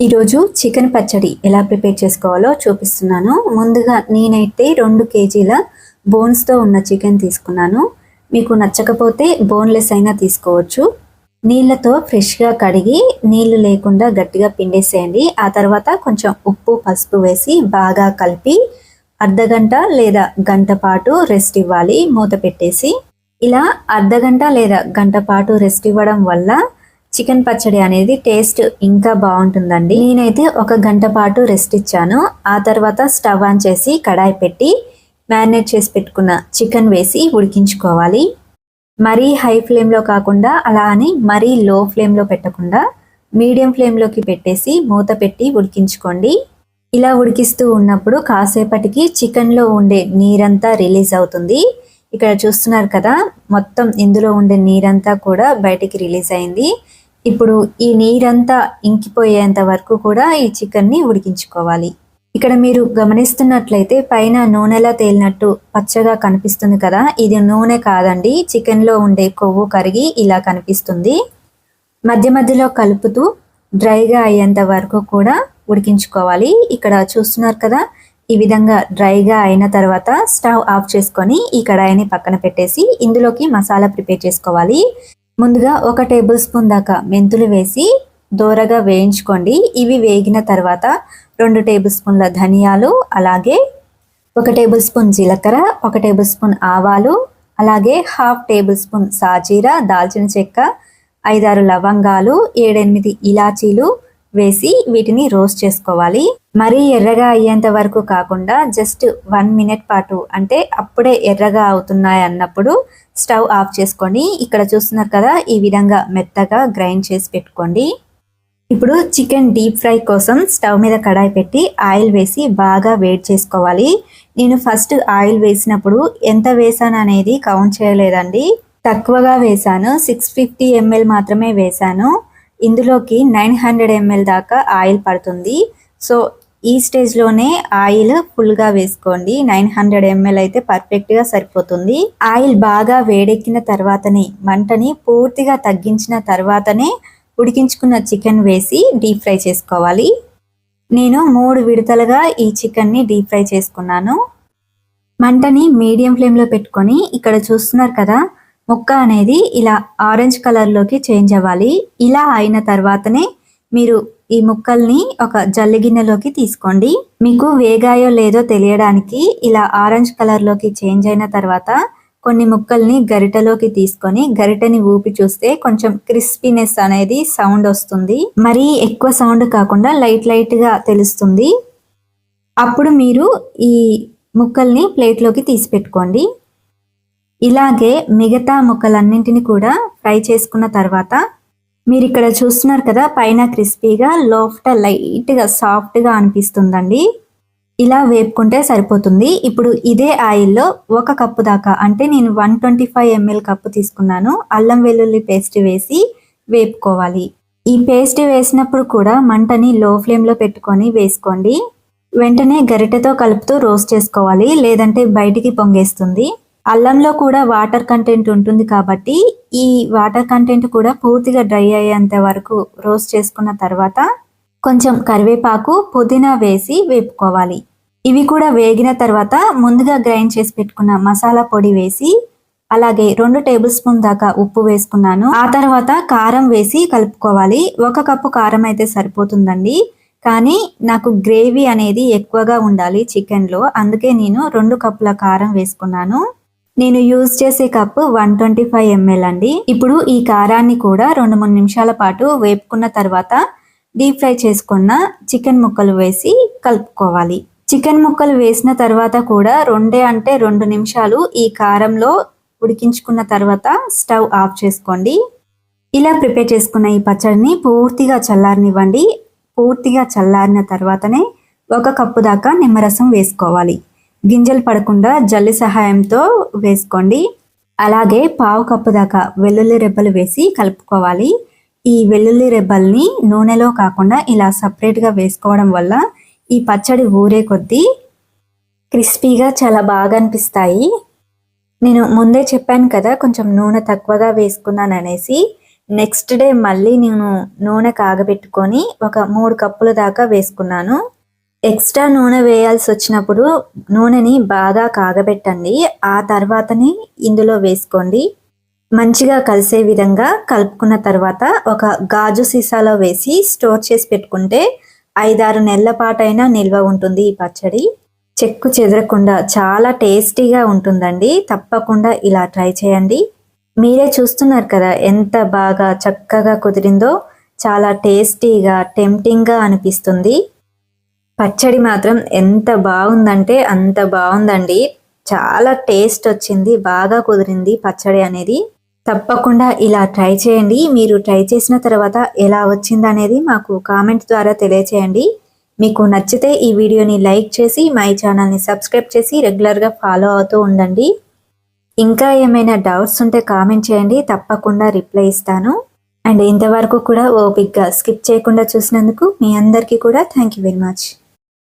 ఈరోజు చికెన్ పచ్చడి ఎలా ప్రిపేర్ చేసుకోవాలో చూపిస్తున్నాను. ముందుగా నేనైతే రెండు కేజీల బోన్స్తో ఉన్న చికెన్ తీసుకున్నాను. మీకు నచ్చకపోతే బోన్లెస్ అయినా తీసుకోవచ్చు. నీళ్ళతో ఫ్రెష్గా కడిగి నీళ్ళు లేకుండా గట్టిగా పిండేసేయండి. ఆ తర్వాత కొంచెం ఉప్పు పసుపు వేసి బాగా కలిపి అర్ధగంట లేదా గంట పాటు రెస్ట్ ఇవ్వాలి. మూత పెట్టేసి ఇలా అర్ధగంట లేదా గంట పాటు రెస్ట్ ఇవ్వడం వల్ల చికెన్ పచ్చడి అనేది టేస్ట్ ఇంకా బాగుంటుందండి. నేనైతే ఒక గంట పాటు రెస్ట్ ఇచ్చాను. ఆ తర్వాత స్టవ్ ఆన్ చేసి కడాయి పెట్టి మ్యారినేట్ చేసి పెట్టుకున్న చికెన్ వేసి ఉడికించుకోవాలి. మరీ హై ఫ్లేమ్లో కాకుండా అలా అని మరీ లో ఫ్లేమ్లో పెట్టకుండా మీడియం ఫ్లేమ్లోకి పెట్టేసి మూత పెట్టి ఉడికించుకోండి. ఇలా ఉడికిస్తూ ఉన్నప్పుడు కాసేపటికి చికెన్లో ఉండే నీరంతా రిలీజ్ అవుతుంది. ఇక్కడ చూస్తున్నారు కదా మొత్తం ఇందులో ఉండే నీరంతా కూడా బయటికి రిలీజ్ అయింది. ఇప్పుడు ఈ నీరంతా ఇంకిపోయేంత వరకు కూడా ఈ చికెన్ని ఉడికించుకోవాలి. ఇక్కడ మీరు గమనిస్తున్నట్లయితే పైన నూనెలా తేలినట్టు పచ్చగా కనిపిస్తుంది కదా ఇది నూనె కాదండి చికెన్లో ఉండే కొవ్వు కరిగి ఇలా కనిపిస్తుంది. మధ్య మధ్యలో కలుపుతూ డ్రైగా అయ్యేంత వరకు కూడా ఉడికించుకోవాలి. ఇక్కడ చూస్తున్నారు కదా ఈ విధంగా డ్రైగా అయిన తర్వాత స్టవ్ ఆఫ్ చేసుకొని ఈ కడాయిని పక్కన పెట్టేసి ఇందులోకి మసాలా ప్రిపేర్ చేసుకోవాలి. ముందుగా ఒక టేబుల్ స్పూన్ దాకా మెంతులు వేసి దోరగా వేయించుకోండి. ఇవి వేగిన తర్వాత రెండు టేబుల్ స్పూన్ల ధనియాలు అలాగే ఒక టేబుల్ స్పూన్ జీలకర్ర ఒక టేబుల్ స్పూన్ ఆవాలు అలాగే హాఫ్ టేబుల్ స్పూన్ సాజీరా దాల్చిన చెక్క ఐదారు లవంగాలు ఏడెనిమిది ఇలాచీలు వేసి వీటిని రోస్ట్ చేసుకోవాలి. మరీ ఎర్రగా అయ్యేంత వరకు కాకుండా జస్ట్ వన్ మినిట్ పాటు అంటే అప్పుడే ఎర్రగా అవుతున్నాయి అన్నప్పుడు స్టవ్ ఆఫ్ చేసుకొని ఇక్కడ చూస్తున్నారు కదా ఈ విధంగా మెత్తగా గ్రైండ్ చేసి పెట్టుకోండి. ఇప్పుడు చికెన్ డీప్ ఫ్రై కోసం స్టవ్ మీద కడాయి పెట్టి ఆయిల్ వేసి బాగా వేడి చేసుకోవాలి. నేను ఫస్ట్ ఆయిల్ వేసినప్పుడు ఎంత వేసాను అనేది కౌంట్ చేయలేదండి. తక్కువగా వేసాను. సిక్స్ ఫిఫ్టీ ఎంఎల్ మాత్రమే వేసాను. ఇందులోకి నైన్ హండ్రెడ్ ఎంఎల్ దాకా ఆయిల్ పడుతుంది. సో ఈ స్టేజ్లోనే ఆయిల్ ఫుల్గా వేసుకోండి. నైన్ హండ్రెడ్ ఎంఎల్ అయితే పర్ఫెక్ట్గా సరిపోతుంది. ఆయిల్ బాగా వేడెక్కిన తర్వాతనే మంటని పూర్తిగా తగ్గించిన తర్వాతనే ఉడికించుకున్న చికెన్ వేసి డీప్ ఫ్రై చేసుకోవాలి. నేను మూడు విడతలుగా ఈ చికెన్ని డీప్ ఫ్రై చేసుకున్నాను. మంటని మీడియం ఫ్లేమ్లో పెట్టుకొని ఇక్కడ చూస్తున్నారు కదా ముక్క అనేది ఇలా ఆరెంజ్ కలర్లోకి చేంజ్ అవ్వాలి. ఇలా అయిన తర్వాతనే మీరు ఈ ముక్కల్ని ఒక జల్లి గిన్నెలోకి తీసుకోండి. మీకు వేగాయో లేదో తెలియడానికి ఇలా ఆరెంజ్ కలర్లోకి చేంజ్ అయిన తర్వాత కొన్ని ముక్కల్ని గరిటలోకి తీసుకొని గరిటని ఊపి చూస్తే కొంచెం క్రిస్పీనెస్ అనేది సౌండ్ వస్తుంది. మరీ ఎక్కువ సౌండ్ కాకుండా లైట్ లైట్గా తెలుస్తుంది. అప్పుడు మీరు ఈ ముక్కల్ని ప్లేట్లోకి తీసి పెట్టుకోండి ఇలాగే మిగతా ముక్కలన్నింటిని కూడా ఫ్రై చేసుకున్న తర్వాత మీరు ఇక్కడ చూస్తున్నారు కదా పైన క్రిస్పీగా లోఫ్ట లైట్గా సాఫ్ట్గా అనిపిస్తుందండి. ఇలా వేపుకుంటే సరిపోతుంది. ఇప్పుడు ఇదే ఆయిల్లో ఒక కప్పు దాకా అంటే నేను one twenty five ML cup తీసుకున్నాను. అల్లం వెల్లుల్లి పేస్ట్ వేసి వేపుకోవాలి. ఈ పేస్ట్ వేసినప్పుడు కూడా మంటని లో ఫ్లేమ్లో పెట్టుకొని వేసుకోండి. వెంటనే గరిటెతో కలుపుతూ రోస్ట్ చేసుకోవాలి లేదంటే బయటికి పొంగేస్తుంది. అల్లంలో కూడా వాటర్ కంటెంట్ ఉంటుంది కాబట్టి ఈ వాటర్ కంటెంట్ కూడా పూర్తిగా డ్రై అయ్యేంత వరకు రోస్ట్ చేసుకున్న తర్వాత కొంచెం కరివేపాకు పుదీనా వేసి వేపుకోవాలి. ఇవి కూడా వేగిన తర్వాత ముందుగా గ్రైండ్ చేసి పెట్టుకున్న మసాలా పొడి వేసి అలాగే రెండు టేబుల్ స్పూన్ దాకా ఉప్పు వేసుకున్నాను. ఆ తర్వాత కారం వేసి కలుపుకోవాలి. ఒక కప్పు కారం అయితే సరిపోతుందండి. కానీ నాకు గ్రేవీ అనేది ఎక్కువగా ఉండాలి చికెన్లో. అందుకే నేను రెండు కప్పుల కారం వేసుకున్నాను. నేను యూజ్ చేసే cup one twenty five ML అండి. ఇప్పుడు ఈ కారాన్ని కూడా రెండు మూడు నిమిషాల పాటు వేపుకున్న తర్వాత డీప్ ఫ్రై చేసుకున్న చికెన్ ముక్కలు వేసి కలుపుకోవాలి. చికెన్ ముక్కలు వేసిన తర్వాత కూడా రెండే అంటే రెండు నిమిషాలు ఈ కారంలో ఉడికించుకున్న తర్వాత స్టవ్ ఆఫ్ చేసుకోండి. ఇలా ప్రిపేర్ చేసుకున్న ఈ పచ్చడిని పూర్తిగా చల్లారనివ్వండి. పూర్తిగా చల్లారిన తర్వాతనే ఒక కప్పు దాకా నిమ్మరసం వేసుకోవాలి. గింజలు పడకుండా జల్లి సహాయంతో వేసుకోండి. అలాగే పావు కప్పు దాకా వెల్లుల్లి రెబ్బలు వేసి కలుపుకోవాలి. ఈ వెల్లుల్లి రెబ్బల్ని నూనెలో కాకుండా ఇలా సపరేట్గా వేసుకోవడం వల్ల ఈ పచ్చడి ఊరే కొద్దీ క్రిస్పీగా చాలా బాగా అనిపిస్తాయి. నేను ముందే చెప్పాను కదా కొంచెం నూనె తక్కువగా వేసుకున్నాను అనేసి. నెక్స్ట్ డే మళ్ళీ నేను నూనె కాగబెట్టుకొని ఒక మూడు కప్పుల దాకా వేసుకున్నాను. ఎక్స్ట్రా నూనె వేయాల్సి వచ్చినప్పుడు నూనెని బాగా కాగబెట్టండి. ఆ తర్వాతనే ఇందులో వేసుకోండి. మంచిగా కలిసే విధంగా కలుపుకున్న తర్వాత ఒక గాజు సీసాలో వేసి స్టోర్ చేసి పెట్టుకుంటే ఐదారు నెలల పాటైనా నిల్వ ఉంటుంది ఈ పచ్చడి. చెక్కు చెదరకుండా చాలా టేస్టీగా ఉంటుందండి. తప్పకుండా ఇలా ట్రై చేయండి. మీరే చూస్తున్నారు కదా ఎంత బాగా చక్కగా కుదిరిందో. చాలా టేస్టీగా టెంప్టింగ్గా అనిపిస్తుంది. పచ్చడి మాత్రం ఎంత బాగుందంటే అంత బాగుందండి. చాలా టేస్ట్ వచ్చింది బాగా కుదిరింది పచ్చడి అనేది. తప్పకుండా ఇలా ట్రై చేయండి. మీరు ట్రై చేసిన తర్వాత ఎలా వచ్చిందనేది మాకు కామెంట్ ద్వారా తెలియచేయండి. మీకు నచ్చితే ఈ వీడియోని లైక్ చేసి మై ఛానల్ని సబ్స్క్రైబ్ చేసి రెగ్యులర్గా ఫాలో అవుతూ ఉండండి. ఇంకా ఏమైనా డౌట్స్ ఉంటే కామెంట్ చేయండి తప్పకుండా రిప్లై ఇస్తాను. అండ్ ఇంతవరకు కూడా ఓపిక్గా స్కిప్ చేయకుండా చూసినందుకు మీ అందరికీ కూడా థ్యాంక్ యూ వెరీ మచ్.